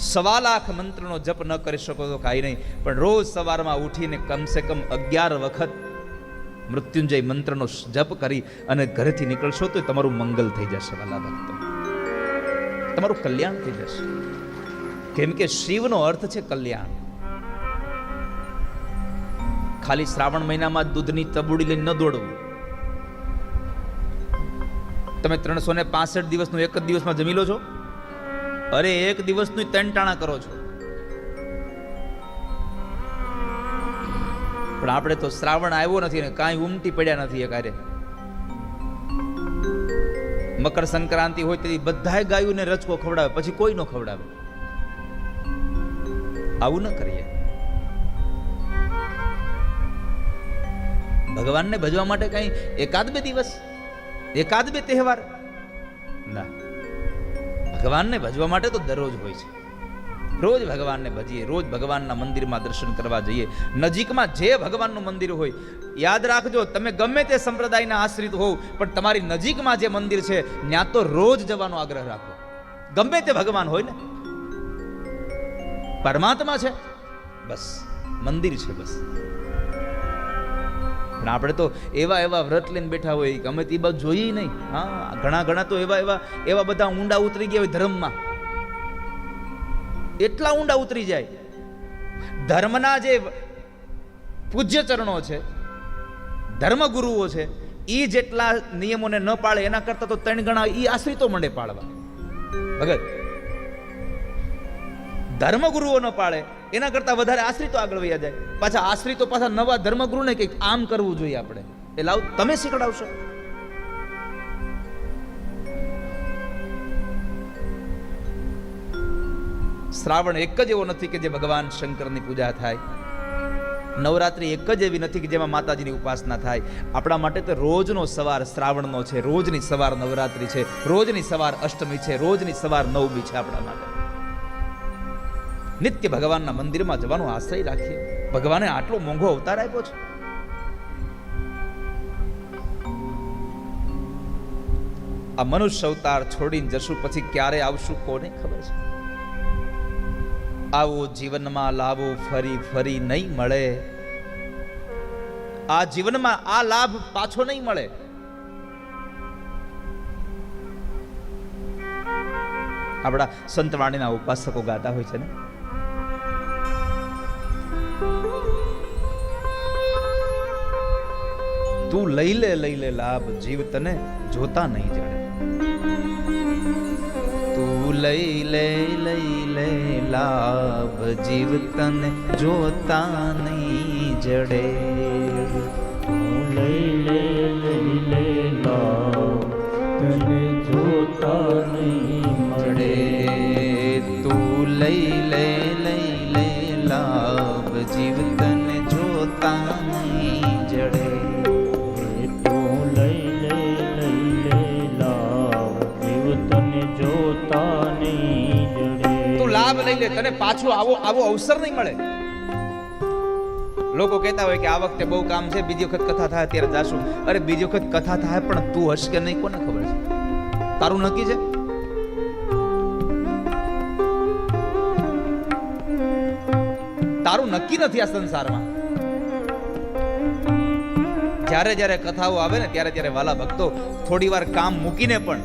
સવા લાખ મંત્રનો જપ ન કરી શકો તો કાંઈ નહીં. પણ રોજ સવારમાં ઉઠીને કમસે કમ અગિયાર વખત મૃત્યુંજય મંત્રનો જપ કરી અને ઘરેથી નીકળશો તો તમારું મંગલ થઈ જશે, વાલા ભક્તો. તમારું કલ્યાણ થઈ જશે. કેમ કે શિવનો અર્થ છે કલ્યાણ. ખાલી શ્રાવણ મહિનામાં દૂધની તબુડી લઈને ન દોડવું. તમે ત્રણસો ને પાસઠ દિવસનું એક જ દિવસમાં જમી લો છો? અરે, એક દિવસનું ત્રણ કરો છો. પણ આપણે તો શ્રાવણ આવ્યો નથી ને, કાંઈ ઉમટી પડ્યા નથી એ મકર સંક્રાંતિ હોય તેથી બધાય ગાયુંને રચકો ખવડાવે, પછી કોઈ ન ખવડાવે. આવું ન કરીએ. ભગવાનને ભજવા માટે કઈ એકાદ બે દિવસ, એકાદ બે તહેવાર? ના. ભગવાનને ભજવા માટે તો દરરોજ હોય છે. રોજ ભગવાનને ભજીએ, રોજ ભગવાનના મંદિરમાં દર્શન કરવા જઈએ. નજીકમાં જે ભગવાનનું મંદિર હોય, યાદ રાખજો, તમે ગમે તે સંપ્રદાયના આશ્રિત હોવ, પણ તમારી નજીકમાં જે મંદિર છે, ત્યાં તો રોજ જવાનો આગ્રહ રાખો. ગમે તે ભગવાન હોય ને. પરમાત્મા છે, બસ. મંદિર છે બસ. પણ આપણે તો એવા એવા વ્રત લઈને બેઠા હોય ગમે તે બાજુ જોઈએ નહીં. હા, ઘણા ઘણા તો એવા એવા એવા બધા ઊંડા ઉતરી ગયા હોય ધર્મમાં. એટલા ઊંડા ઉતરી જાય. ધર્મના જે પૂજ્ય ચરણો છે, ધર્મગુરુઓ છે એ જેટલા નિયમોને ન પાળે એના કરતા તો ત્રણ ગણા એ આશ્રિતો મંડે પાળવા. ભગત, ધર્મગુરુઓ ન પાળે. એના કરતા વધારે આશ્રિતો આગળ વયા જાય. પાછા આશ્રિતો પાછા નવા ધર્મગુરુને કંઈક આમ કરવું જોઈએ આપણે. એ લાવ, તમે શીખડાવશો. શ્રાવણ એક જ એવો નથી કે જે ભગવાન શંકરની પૂજા થાય. નવરાત્રિ એક જ એવી નથી કે જેમાં માતાજીની ઉપાસના થાય. આપણા માટે તો રોજનો સવાર શ્રાવણનો છે, રોજની સવાર નવરાત્રિ છે, રોજની સવાર અષ્ટમી છે, રોજની સવાર નવમી છે આપણા માટે. નિત્ય ભગવાનના મંદિરમાં જવાનો આશ્રય રાખીએ. ભગવાને આટલો મોંઘો અવતાર આપ્યો છે. આ મનુષ્ય અવતાર છોડીને જશું પછી ક્યારે આવશું કોને ખબર છે? આવો જીવનમાં લાવો ફરી ફરી નહીં મળે. આ જીવનમાં આ લાભ પાછો નહીં મળે. આપણા સંતવાણીના ઉપાસકો ગાતા હોય છે ને? તું લઈ લે લઈ લે લાભ જીવ તને જોતા નહીં જડે તું લઈ લે લઈ લે લાભ જીવ તને જોતા નહીં જડે. તું લઈ લે લઈ લે લાભ તને જોતા નહીં જડે. મળે તું લઈ લે લઈ લે લાભ જીવ તને જોતા નહીં લઈ લે, તને પાછો આવો આવો અવસર નહીં મળે. લોકો કહેતા હોય કે આ વખતે બહુ કામ છે, બીજી વખત કથા થાય ત્યારે જાશું. અરે, બીજી વખત કથા થાય, પણ તું હશ કે નહીં, કોને ખબર છે? તારું નક્કી છે? તારું નક્કી નથી આ સંસારમાં. જ્યારે જ્યારે કથાઓ આવે ને, ત્યારે ત્યારે વાલા ભક્તો થોડી વાર કામ મૂકીને પણ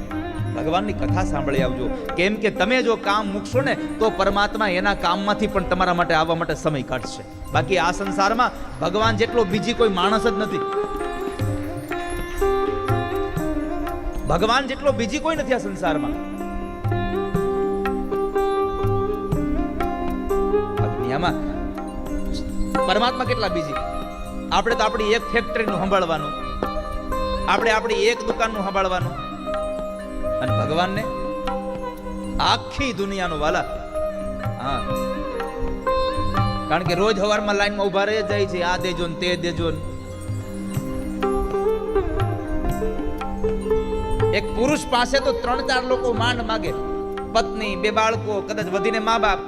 ભગવાનની કથા સાંભળી આવજો. કેમ કે તમે જો કામ મૂકશો ને, તો પરમાત્મા એના કામમાંથી પણ તમારા માટે આવવા માટે સમય કાઢશે. બાકી આ સંસારમાં ભગવાન જેટલો બીજી કોઈ માણસ જ નથી. ભગવાન જેટલો બીજી કોઈ નથી આ સંસારમાં. દુનિયામાં પરમાત્મા કેટલા બીજી? આપણે તો આપણી એક ફેક્ટરીનું સંભાળવાનું. આપણે આપણી એક દુકાનનું સંભાળવાનું. ભગવાનને? આખી દુનિયાનો વાલા. હા. કારણ કે રોજ સવારમાં લાઈનમાં ઊભા રહી, જાય છે. આ દેજો ને તે દેજો ને. એક પુરુષ પાસે તો ત્રણ ચાર લોકો માંડ માગે. પત્ની, બે બાળકો, કદાચ વધીને મા બાપ.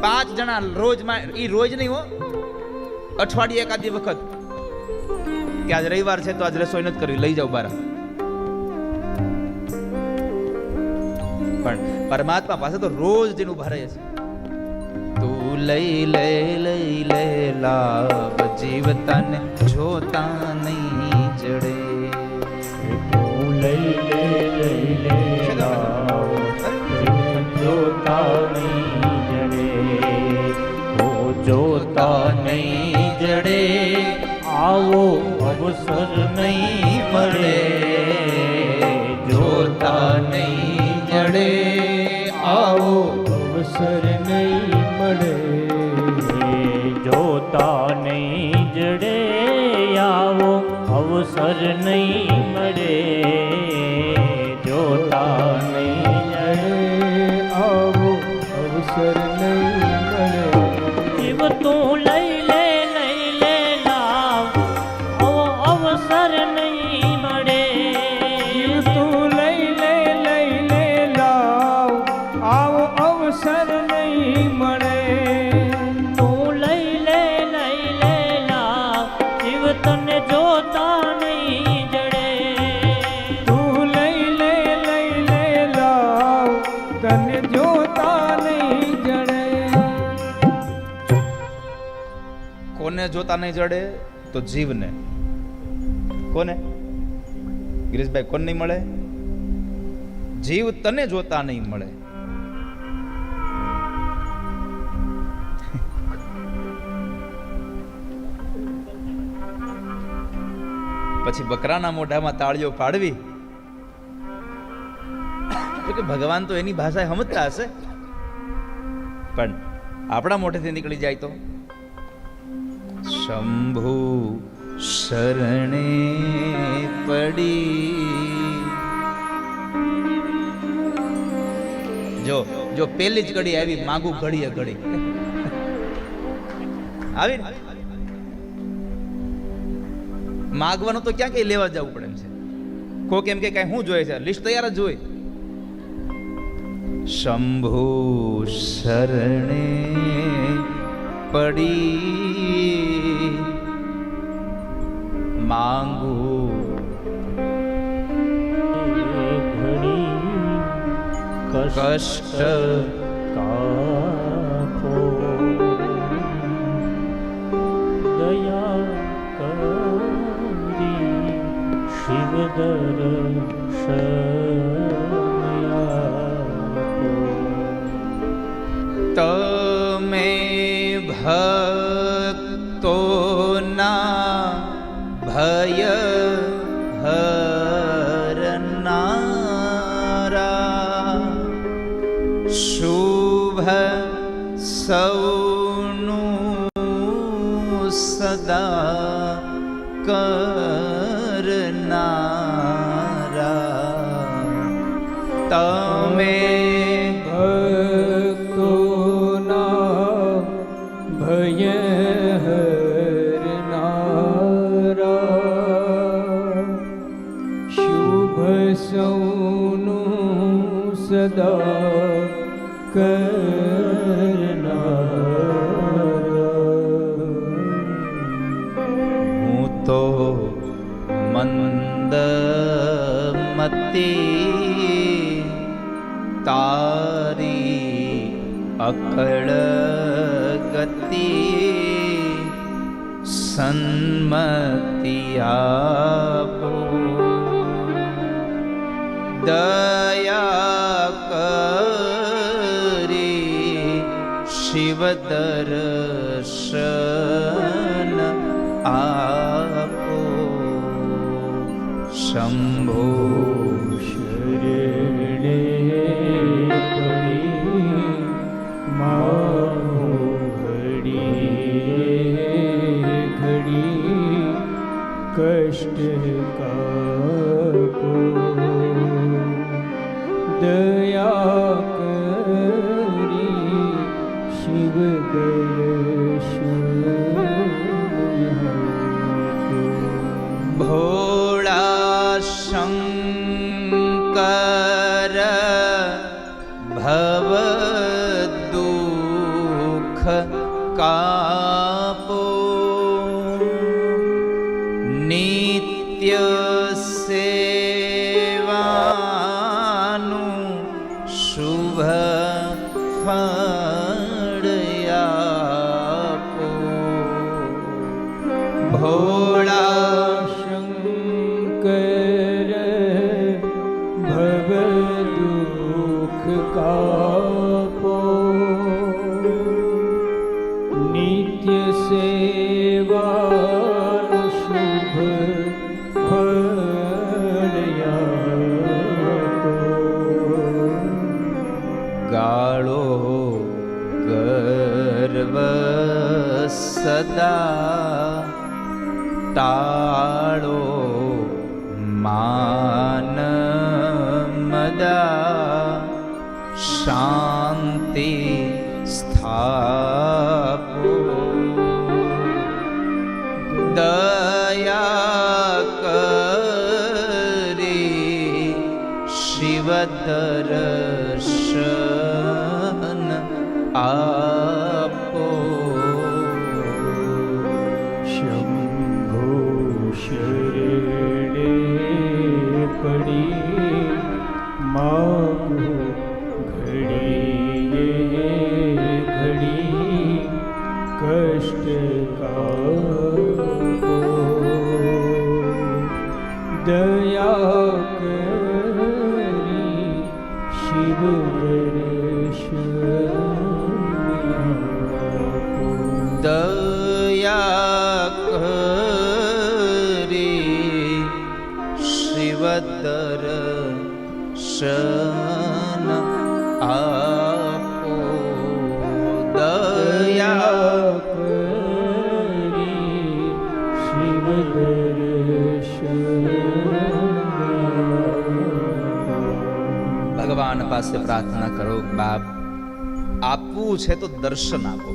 પાંચ જણા રોજમાં, ઈ રોજ નહીં હો. અઠવાડિયે એકાદી વખત. કે આજ રવિવાર છે તો આજ રસોઈ નથી કરવી. લઈ જાઓ બારા. પણ પરમાત્મા પાસે તો રોજ દિન ઊભા રહે છે. તું લઈ લે લઈ લે લાભ જીવ તને જોતા નહીં જડે તું લઈ લે લઈ લે જોતા નહીં જડે ઓ જોતા નહીં જડે આવો અવસર નહીં અવસર નહીં મળે જોતા નહીં જડે. આવો અવસર નહીં મળે. જીવ તું લઈ લે લઈ લે લાવ. આવો અવસર નહીં મળે. જીવ તું લઈ લે લઈ લે લાવ. આવો અવસર નહીં મળે. જોતા નહીં જડે, તો જીવને. કોને? ગિરીશભાઈ કોને નહીં મળે? જીવ તને જોતા નહીં મળે. પછી બકરાના મોઢામાં તાળીઓ પાડવી. કે ભગવાન તો એની ભાષા સમજતા હશે. પણ આપણા મોઢેથી નીકળી જાય તો? શંભુ શરણે પડી જો જો પેલી જ ઘડી આવી માંગુ ઘડીએ ઘડી આવી માગવાનું તો ક્યાં કઈ લેવા જવું પડે છે. કોક એમ કે કઈ હું જોઈએ છે લિસ્ટ તૈયાર જ જોઈ. શંભુ શરણે પડી। માંગુ કષ્ટ કાપો દયા કરી શિવ દર્શનયાપો સદા કરનારા હું તો મંદમતી તારી અકળ ગતિ સન્મતિ આપો शिवदर्शन आपो शम्भोषरे कापो नित्य सेवानु शुभ फडयापो भोळा शङ्कर भव दुःख का ગર્વ સદા તાળો માન મદા શાંતિ સ્થાપો. દયા કરી શિવ દર્શન કષ્ટ કાપો દયા કરી શિવ दया દયા કરી શિવ પાસે પ્રાર્થના કરો બાપ આપવું છે તો દર્શન આપો.